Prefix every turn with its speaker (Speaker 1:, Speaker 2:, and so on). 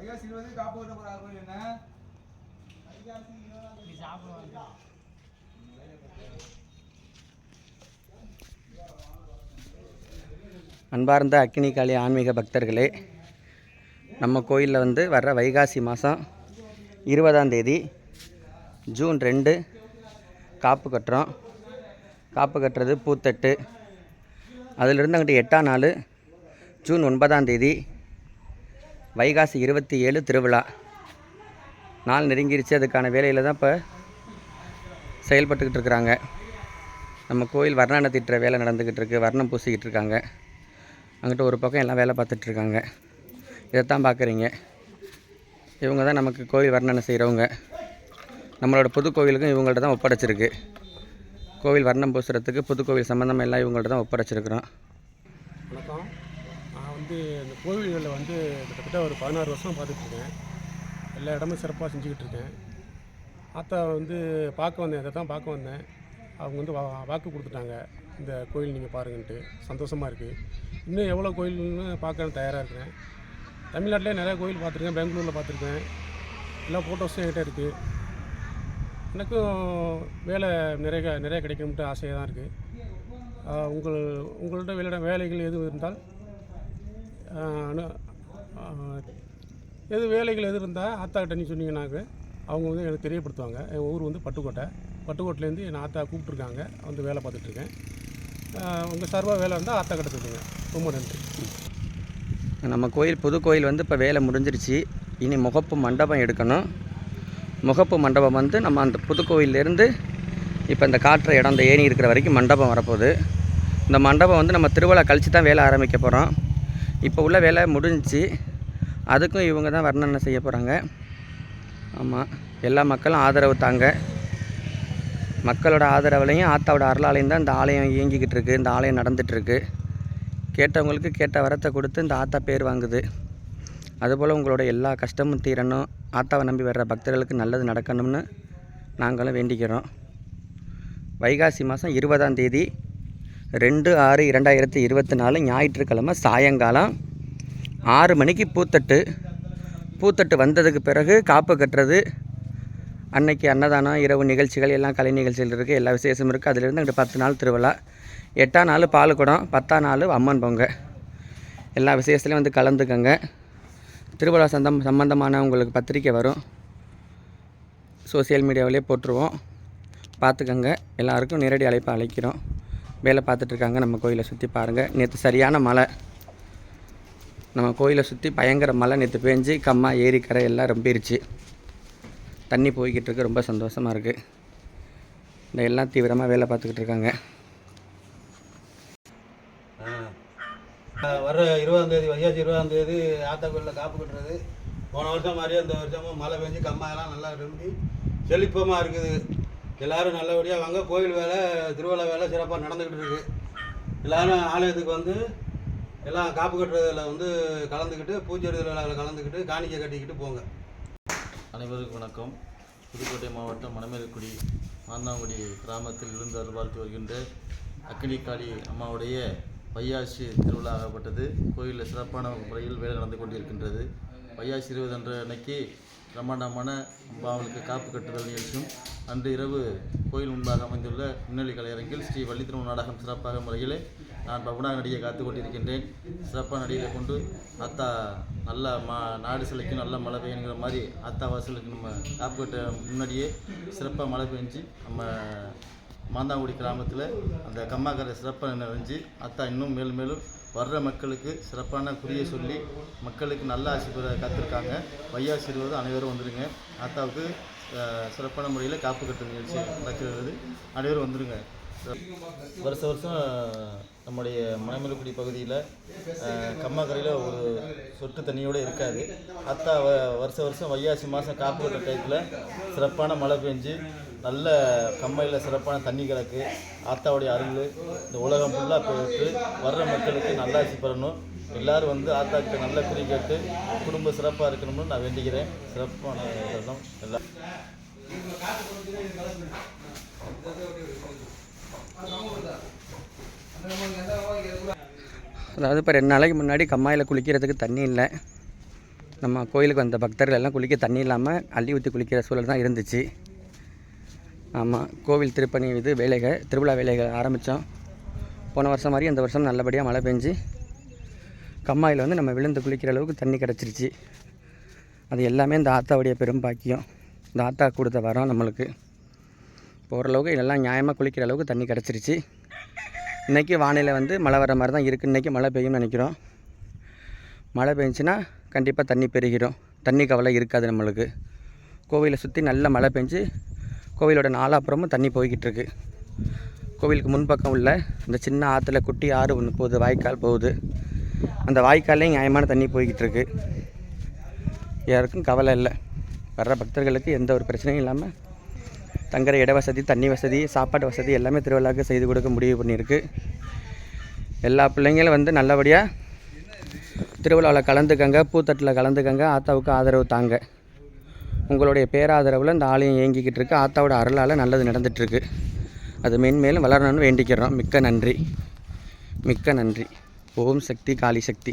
Speaker 1: வைகாசி இருபது காப்பு கட்ட போற கோயில் என்ன?
Speaker 2: அன்பார்ந்த அக்கினி காளி ஆன்மீக பக்தர்களே நம்ம கோயிலில் வந்து வர்ற வைகாசி மாதம் இருபதாம் தேதி ஜூன் ரெண்டு காப்பு கட்டுறோம். காப்பு கட்டுறது பூத்தட்டு. அதிலிருந்து அங்கிட்டு எட்டாம் நாள் ஜூன் ஒன்பதாம் தேதி வைகாசி இருபத்தி ஏழு திருவிழா. நாள் நெருங்கிருச்சு அதுக்கான வேலையில் தான் இப்போ செயல்பட்டுக்கிட்டு இருக்கிறாங்க. நம்ம கோயில் வர்ணனை திட்டுற வேலை நடந்துக்கிட்டு இருக்குது வர்ணம் பூசிக்கிட்டு இருக்காங்க. அங்கிட்ட ஒரு பக்கம் எல்லாம் வேலை பார்த்துட்ருக்காங்க இதைத்தான் பார்க்குறீங்க. இவங்க தான் நமக்கு கோயில் வர்ணனை செய்கிறவங்க நம்மளோட புது கோவிலுக்கும் இவங்கள்ட்ட தான் ஒப்படைச்சிருக்கு. கோவில் வர்ணம் பூசுறதுக்கு புது கோவில் சம்மந்தம் எல்லாம் இவங்கள்ட்ட தான் ஒப்படைச்சிருக்கிறோம்.
Speaker 3: வணக்கம். நான் வந்து இந்த கோவில்களில் வந்து கிட்டத்தட்ட ஒரு பதினாறு வருஷம் பார்த்துட்ருக்கேன். எல்லா இடமும் சிறப்பாக செஞ்சுக்கிட்டு இருக்கேன் ஆத்தா வந்து பார்க்க வந்தேன் இதை தான் பார்க்க வந்தேன். அவங்க வந்து வா வாக்கு கொடுத்துட்டாங்க. இந்த கோயில் நீங்கள் பாருங்கன்ட்டு. சந்தோஷமாக இருக்குது இன்னும் எவ்வளோ கோயில்னு பார்க்க தயாராக இருக்கிறேன். தமிழ்நாட்டிலே நிறையா கோயில் பார்த்துருக்கேன் பெங்களூரில் பார்த்துருக்கேன். எல்லா ஃபோட்டோஸும் என்கிட்ட இருக்குது எனக்கும் வேலை நிறைய நிறைய கிடைக்கணும்ட்டு ஆசையாக தான் இருக்குது உங்கள் உங்கள்கிட்ட வேலை வேலைகள் எதுவும் இருந்தால் எது வேலைகள் எது இருந்தால் ஆத்தாக்கிட்ட நீ சொன்னீங்கன்னாக்க அவங்க வந்து எனக்கு தெரியப்படுத்துவாங்க. என் ஊர் வந்து பட்டுக்கோட்டை. பட்டுக்கோட்டையிலேருந்து என் ஆத்தா கூப்பிட்ருக்காங்க வந்து வேலை பார்த்துட்ருக்கேன். உங்கள் சார்பாக வேலை இருந்தால் ஆத்தா கிட்ட சொல்லுங்க. ரொம்ப நன்றி.
Speaker 2: நம்ம கோயில் புது கோயில் வந்து இப்போ வேலை முடிஞ்சிருச்சு. இனி முகப்பு மண்டபம் எடுக்கணும். முகப்பு மண்டபம் வந்து நம்ம அந்த புது கோயிலேருந்து இப்போ இந்த காற்று இடம் இந்த ஏணி இருக்கிற வரைக்கும் மண்டபம் வரப்போகுது. இந்த மண்டபம் வந்து நம்ம திருவிழா கழித்து தான் வேலை ஆரம்பிக்க போகிறோம் இப்போ உள்ள வேலை முடிஞ்சிச்சு. அதுக்கும் இவங்க தான் வர்ணனை செய்ய போகிறாங்க ஆமாம் எல்லா மக்களும் ஆதரவு தாங்க. மக்களோட ஆதரவுலையும் ஆத்தாவோட அருளாலையும் தான் இந்த ஆலயம் இயங்கிக்கிட்டு இருக்குது இந்த ஆலயம் நடந்துகிட்ருக்கு கேட்டவங்களுக்கு கேட்ட வரத்தை கொடுத்து இந்த ஆத்தா பேர் வாங்குது. அதுபோல் உங்களோட எல்லா கஷ்டமும் தீரணும். ஆத்தாவை நம்பி வர்ற பக்தர்களுக்கு நல்லது நடக்கணும்னு நாங்களும் வேண்டிக்கிறோம். வைகாசி மாதம் இருபதாம் தேதி ரெண்டு ஆறு இரண்டாயிரத்தி இருபத்தி நாலு ஞாயிற்றுக்கிழமை சாயங்காலம் ஆறு மணிக்கு பூத்தட்டு. பூத்தட்டு வந்ததுக்கு பிறகு காப்பு கட்டுறது. அன்னைக்கு அன்னதானம் இரவு நிகழ்ச்சிகள் எல்லாம் கலை நிகழ்ச்சிகள் இருக்குது எல்லா விசேஷமும் இருக்குது அதிலிருந்து அங்கே பத்து நாள் திருவிழா. எட்டாம் நாள் பாலுக்கூடம் பத்தாம் நாள் அம்மன் பொங்க எல்லா விசேஷத்துலையும் வந்து கலந்துக்கங்க. திருவிழா சந்தம் சம்பந்தமான உங்களுக்கு பத்திரிக்கை வரும். சோசியல் மீடியாவிலே போட்டுருவோம். பார்த்துக்கங்க. எல்லாருக்கும் நேரடி அழைப்பு அழைக்கிறோம். வேலை பார்த்துட்ருக்காங்க. நம்ம கோயிலை சுற்றி பாருங்கள் நேற்று சரியான மழை. நம்ம கோயிலை சுற்றி பயங்கர மழை. நேற்று பேஞ்சு கம்மா ஏரிக்கரை எல்லாம் ரொம்பிருச்சு. தண்ணி போய்கிட்டு இருக்கு ரொம்ப சந்தோஷமாக இருக்குது இந்த எல்லாம் தீவிரமாக வேலை பார்த்துக்கிட்டு இருக்காங்க
Speaker 4: வர இருபதாந்தேதி வையாச்சி இருபதாந்தேதி ஆத்தாக்கோயிலில் காப்பு கட்டுறது. போன வருஷம் மாதிரியே இந்த வருஷமும் மழை பெஞ்சு கம்மாயெல்லாம் நல்லா ரொம்பி செழிப்பமாக இருக்குது. எல்லாரும் நல்லபடியாக வாங்க. கோயில் வேலை திருவிழா வேலை சிறப்பாக நடந்துக்கிட்டு இருக்கு. எல்லாரும் ஆலயத்துக்கு வந்து எல்லாம் காப்பு கட்டுறதில் வந்து கலந்துக்கிட்டு பூஜை விழாவில் கலந்துக்கிட்டு காணிக்கை கட்டிக்கிட்டு போங்க.
Speaker 5: அனைவருக்கும் வணக்கம். புதுக்கோட்டை மாவட்டம் மணமேல்குடி மாந்தாங்குடி கிராமத்தில் இருந்து அருள்பார்த்து வருகின்ற அக்கினிக்காளி அம்மாவுடைய பையாசி திருவிழா ஆகப்பட்டது. கோயிலில் சிறப்பான முறையில் வேலை நடந்து கொண்டிருக்கின்றது. பையாசி இருபது அன்ற அன்னைக்கு பிரம்மாண்டமான அம்பாவுக்கு காப்பு கட்டுதல் நிகழ்ச்சியும் அன்று இரவு கோயில் முன்பாக அமைந்துள்ள முன்னணி கலையரங்கில் ஸ்ரீ வள்ளித்திருமண நாடகம் சிறப்பாக முறையிலே நான் பபுனா நடிகை காத்து கொண்டிருக்கின்றேன். சிறப்பாக நடிகை கொண்டு அத்தா நல்ல மா நாடு சிலைக்கு நல்ல மழை பெய்யுங்கிற மாதிரி அத்தா வாசலுக்கு நம்ம காப்பு கட்ட முன்னாடியே சிறப்பாக மழை பெஞ்சு நம்ம மாந்தாங்குடி கிராமத்தில் அந்த கம்மாக்கரை சிறப்பாக நிறைஞ்சு அத்தா இன்னும் மேலும் மேலும் வர்ற மக்களுக்கு சிறப்பான குறியை சொல்லி மக்களுக்கு நல்ல ஆசி பெற காத்திருக்காங்க. வையாசிறுவது அனைவரும் வந்துடுங்க அத்தாவுக்கு சிறப்பான முறையில் காப்பு கட்டும் நிகழ்ச்சி நடக்கிறது. அனைவரும் வந்துடுங்க வருஷ வருஷம் நம்முடைய மணமேலுக்குடி பகுதியில் கம்மாக்கரையில் ஒரு சொட்டு தண்ணியோடு இருக்காது. அத்தா வ வருஷ வருஷம் வையாசி மாதம் காப்பு கட்டுற டயத்தில் சிறப்பான மழை பெஞ்சு நல்ல கம்மையில் சிறப்பான தண்ணி கிடக்கு. ஆத்தாவுடைய அருள் இந்த உலகம் ஃபுல்லாக போயிட்டு வர்ற மக்களுக்கு நல்லாட்சி பெறணும். எல்லாரும் வந்து ஆத்தாக்கிட்ட நல்ல பிரி கேட்டு குடும்ப சிறப்பாக இருக்கணும்னு நான் வேண்டிக்கிறேன். சிறப்பான தருணம் எல்லாம்
Speaker 2: அதாவது இப்போ ரெண்டு நாளைக்கு முன்னாடி கம்மாயில் குளிக்கிறதுக்கு தண்ணி இல்லை. நம்ம கோயிலுக்கு வந்த பக்தர்கள் எல்லாம் குளிக்க தண்ணி இல்லாமல் அள்ளி ஊற்றி குளிக்கிற சூழல் தான் இருந்துச்சு. ஆமாம் கோவில் திருப்பணி இது வேலைகள் திருவிழா வேலைகள் ஆரம்பித்தோம் போன வருஷம் மாதிரி இந்த வருஷம் நல்லபடியாக மழை பெஞ்சு கம்மாயில் வந்து நம்ம விழுந்து குளிக்கிற அளவுக்கு தண்ணி கிடச்சிருச்சு. அது எல்லாமே இந்த ஆத்தாவுடைய பெரும் பாக்கியம். இந்த ஆத்தா கொடுத்த வரோம் நம்மளுக்கு. போகிற அளவுக்கு எல்லாம் நியாயமாக குளிக்கிற அளவுக்கு தண்ணி கிடச்சிருச்சு. இன்றைக்கி வானிலை வந்து மழை வர மாதிரி தான் இருக்குது இன்றைக்கி மழை பெய்யும்னு நினைக்கிறோம். மழை பெஞ்சுன்னா கண்டிப்பாக தண்ணி பெருகிடும். தண்ணி கவலை இருக்காது நம்மளுக்கு. கோவிலை சுற்றி நல்ல மழை பெஞ்சு கோவிலோட நாலாப்புறமும் தண்ணி போய்கிட்டு இருக்கு கோவிலுக்கு முன்பக்கம் உள்ள இந்த சின்ன ஆற்றுல குட்டி ஆறு ஒன்று போகுது வாய்க்கால் போகுது. அந்த வாய்க்கால்லையும் நியாயமான தண்ணி போய்கிட்டு இருக்கு யாருக்கும் கவலை இல்லை. வர்ற பக்தர்களுக்கு எந்த ஒரு பிரச்சனையும் இல்லாமல் தங்குற இட வசதி தண்ணி வசதி சாப்பாடு வசதி எல்லாமே திருவிழாவுக்கு செய்து கொடுக்க முடிவு பண்ணியிருக்கு. எல்லா பிள்ளைங்களும் வந்து நல்லபடியாக திருவிழாவில் கலந்துக்கங்க பூத்தட்டில் கலந்துக்கங்க ஆத்தாவுக்கு ஆதரவு தாங்க. உங்களுடைய பேராதரவில் இந்த ஆலயம் இயங்கிக்கிட்டு இருக்கு. ஆத்தாவோட அருளால் நல்லது நடந்துகிட்ருக்கு அது மென்மேலும் வளரணும்னு வேண்டிக்கிறோம். மிக்க நன்றி. மிக்க நன்றி. ஓம் சக்தி காளி சக்தி.